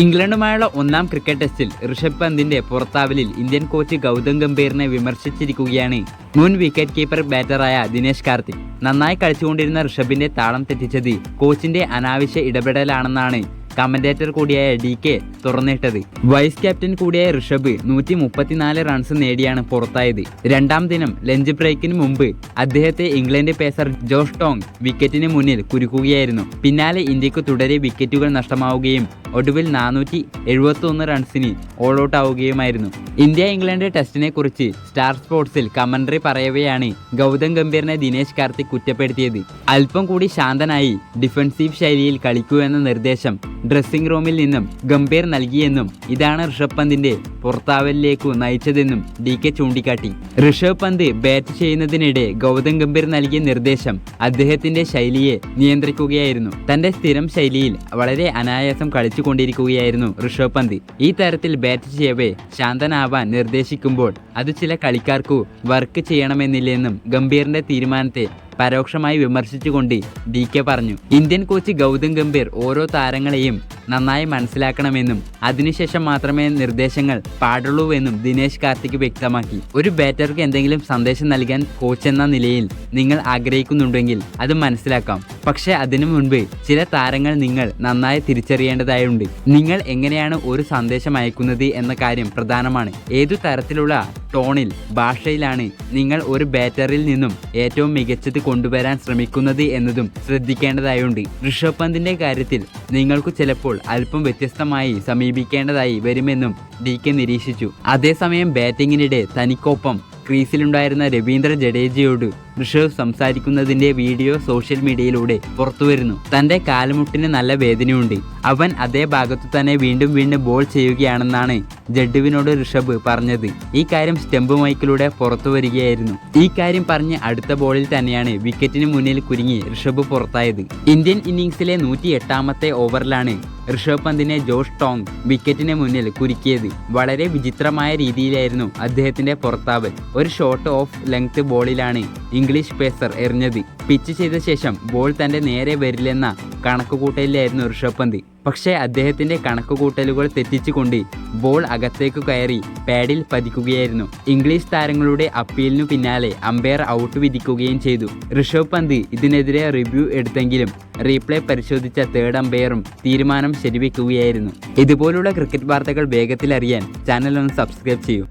ഇംഗ്ലണ്ടുമായുള്ള ഒന്നാം ക്രിക്കറ്റ് ടെസ്റ്റിൽ ഋഷഭ് പന്തിന്റെ പുറത്താവലിൽ ഇന്ത്യൻ കോച്ച് ഗൗതം ഗംഭീറിനെ വിമർശിച്ചിരിക്കുകയാണ്. മുൻ വിക്കറ്റ് കീപ്പർ ബാറ്ററായ ദിനേശ് കാർത്തിക്. നന്നായി കളിച്ചുകൊണ്ടിരുന്ന ഋഷഭിന്റെ താളം തെറ്റിച്ചത് കോച്ചിന്റെ അനാവശ്യ ഇടപെടലാണെന്നാണ് കമന്റേറ്റർ കൂടിയായ ഡി കെ തുറന്നിട്ടത്. വൈസ് ക്യാപ്റ്റൻ കൂടിയായ ഋഷഭ് നൂറ്റി മുപ്പത്തിനാല് റൺസ് നേടിയാണ് പുറത്തായത്. രണ്ടാം ദിനം ലഞ്ച് ബ്രേക്കിന് മുമ്പ് അദ്ദേഹത്തെ ഇംഗ്ലണ്ട് പേസർ ജോഷ് ടോങ് വിക്കറ്റിന് മുന്നിൽ കുരുക്കുകയായിരുന്നു. പിന്നാലെ ഇന്ത്യയ്ക്ക് തുടരെ വിക്കറ്റുകൾ നഷ്ടമാവുകയും ഒടുവിൽ നാനൂറ്റി എഴുപത്തി ഒന്ന് റൺസിന് ഓൾ ഔട്ട് ആവുകയുമായിരുന്നു. ഇന്ത്യ ഇംഗ്ലണ്ട് ടെസ്റ്റിനെ കുറിച്ച് സ്റ്റാർ സ്പോർട്സിൽ കമന്ററി പറയവെയാണ് ഗൗതം ഗംഭീറിനെ ദിനേശ് കാർത്തിക് കുറ്റപ്പെടുത്തിയത്. അല്പം കൂടി ശാന്തനായി ഡിഫൻസീവ് ശൈലിയിൽ കളിക്കൂ എന്ന നിർദ്ദേശം ഡ്രസ്സിംഗ് റൂമിൽ നിന്നും ഗംഭീർ നൽകിയെന്നും ഇതാണ് ഋഷഭ് പന്തിന്റെ പുറത്താവലിലേക്കു നയിച്ചതെന്നും ഡി കെ ചൂണ്ടിക്കാട്ടി. ഋഷഭ് പന്ത് ബാറ്റ് ചെയ്യുന്നതിനിടെ ഗൗതം ഗംഭീർ നൽകിയ നിർദ്ദേശം അദ്ദേഹത്തിന്റെ ശൈലിയെ നിയന്ത്രിക്കുകയായിരുന്നു. തന്റെ സ്ഥിരം ശൈലിയിൽ വളരെ അനായാസം കളിച്ചുകൊണ്ടിരിക്കുകയായിരുന്നു ഋഷഭ് പന്ത്. ഈ തരത്തിൽ ബാറ്റ് ചെയ്യവേ ശാന്തനാവാൻ നിർദ്ദേശിക്കുമ്പോൾ അത് ചില കളിക്കാർക്കു വർക്ക് ചെയ്യണമെന്നില്ലെന്നും ഗംഭീറിന്റെ തീരുമാനത്തെ പരോക്ഷമായി വിമർശിച്ചുകൊണ്ട് ഡി കെ പറഞ്ഞു. ഇന്ത്യൻ കോച്ച് ഗൗതം ഗംഭീർ ഓരോ താരങ്ങളെയും നന്നായി മനസ്സിലാക്കണമെന്നും അതിനുശേഷം മാത്രമേ നിർദ്ദേശങ്ങൾ പാടുള്ളൂവെന്നും ദിനേശ് കാർത്തിക് വ്യക്തമാക്കി. ഒരു ബാറ്റർക്ക് എന്തെങ്കിലും സന്ദേശം നൽകാൻ കോച്ച് എന്ന നിലയിൽ നിങ്ങൾ ആഗ്രഹിക്കുന്നുണ്ടെങ്കിൽ അത് മനസ്സിലാക്കാം. പക്ഷേ അതിനു മുൻപ് ചില താരങ്ങൾ നിങ്ങൾ നന്നായി തിരിച്ചറിയേണ്ടതായുണ്ട്. നിങ്ങൾ എങ്ങനെയാണ് ഒരു സന്ദേശം അയക്കുന്നത് എന്ന കാര്യം പ്രധാനമാണ്. ഏതു തരത്തിലുള്ള ടോണിൽ ഭാഷയിലാണ് നിങ്ങൾ ഒരു ബാറ്ററിൽ നിന്നും ഏറ്റവും മികച്ചത് കൊണ്ടുവരാൻ ശ്രമിക്കുന്നത് എന്നതും ശ്രദ്ധിക്കേണ്ടതായുണ്ട്. ഋഷഭ് പന്തിന്റെ കാര്യത്തിൽ നിങ്ങൾക്ക് ചിലപ്പോൾ അല്പം വ്യത്യസ്തമായി സമീപിക്കേണ്ടതായി വരുമെന്നും ഡി കെ നിരീക്ഷിച്ചു. അതേസമയം ബാറ്റിങ്ങിനിടെ തനിക്കൊപ്പം ക്രീസിലുണ്ടായിരുന്ന രവീന്ദ്ര ജഡേജയോട് ഋഷഭ് സംസാരിക്കുന്നതിന്റെ വീഡിയോ സോഷ്യൽ മീഡിയയിലൂടെ പുറത്തുവരുന്നു. തന്റെ കാലുമുട്ടിന് നല്ല വേദനയുണ്ട്. അവൻ അതേ ഭാഗത്തു തന്നെ വീണ്ടും വീണ്ടും ബോൾ ചെയ്യുകയാണെന്നാണ് ജഡ്ഡുവിനോട് ഋഷഭ് പറഞ്ഞത്. ഈ കാര്യം സ്റ്റെമ്പ് മൈക്കിലൂടെ പുറത്തു വരികയായിരുന്നു. ഈ കാര്യം പറഞ്ഞ് അടുത്ത ബോളിൽ തന്നെയാണ് വിക്കറ്റിന് മുന്നിൽ കുരുങ്ങി ഋഷഭ് പുറത്തായത്. ഇന്ത്യൻ ഇന്നിംഗ്സിലെ നൂറ്റി എട്ടാമത്തെ ഓവറിലാണ് ഋഷഭ് പന്തിനെ ജോഷ് ടോങ് വിക്കറ്റിന് മുന്നിൽ കുരുക്കിയത്. വളരെ വിചിത്രമായ രീതിയിലായിരുന്നു അദ്ദേഹത്തിന്റെ പുറത്താവൽ. ഒരു ഷോർട്ട് ഓഫ് ലെങ്ത് ബോളിലാണ് ഇംഗ്ലീഷ് പേസർ എറിഞ്ഞത്. പിച്ച് ചെയ്ത ശേഷം ബോൾ തന്റെ നേരെ വരില്ലെന്ന കണക്കുകൂട്ടലിലായിരുന്നു ഋഷഭ് പന്ത് പക്ഷേ അദ്ദേഹത്തിന്റെ കണക്കുകൂട്ടലുകൾ തെറ്റിച്ചുകൊണ്ട് ബോൾ അകത്തേക്ക് കയറി പാഡിൽ പതിക്കുകയായിരുന്നു. ഇംഗ്ലീഷ് താരങ്ങളുടെ അപ്പീലിനു പിന്നാലെ അമ്പയർ ഔട്ട് വിധിക്കുകയും ചെയ്തു. ഋഷഭ് പന്ത് ഇതിനെതിരെ റിവ്യൂ എടുത്തെങ്കിലും റീപ്ലേ പരിശോധിച്ച തേർഡ് അമ്പയറും തീരുമാനം ശരിവെക്കുകയായിരുന്നു. ഇതുപോലുള്ള ക്രിക്കറ്റ് വാർത്തകൾ വേഗത്തിൽ അറിയാൻ ചാനൽ ഒന്ന് സബ്സ്ക്രൈബ് ചെയ്യൂ.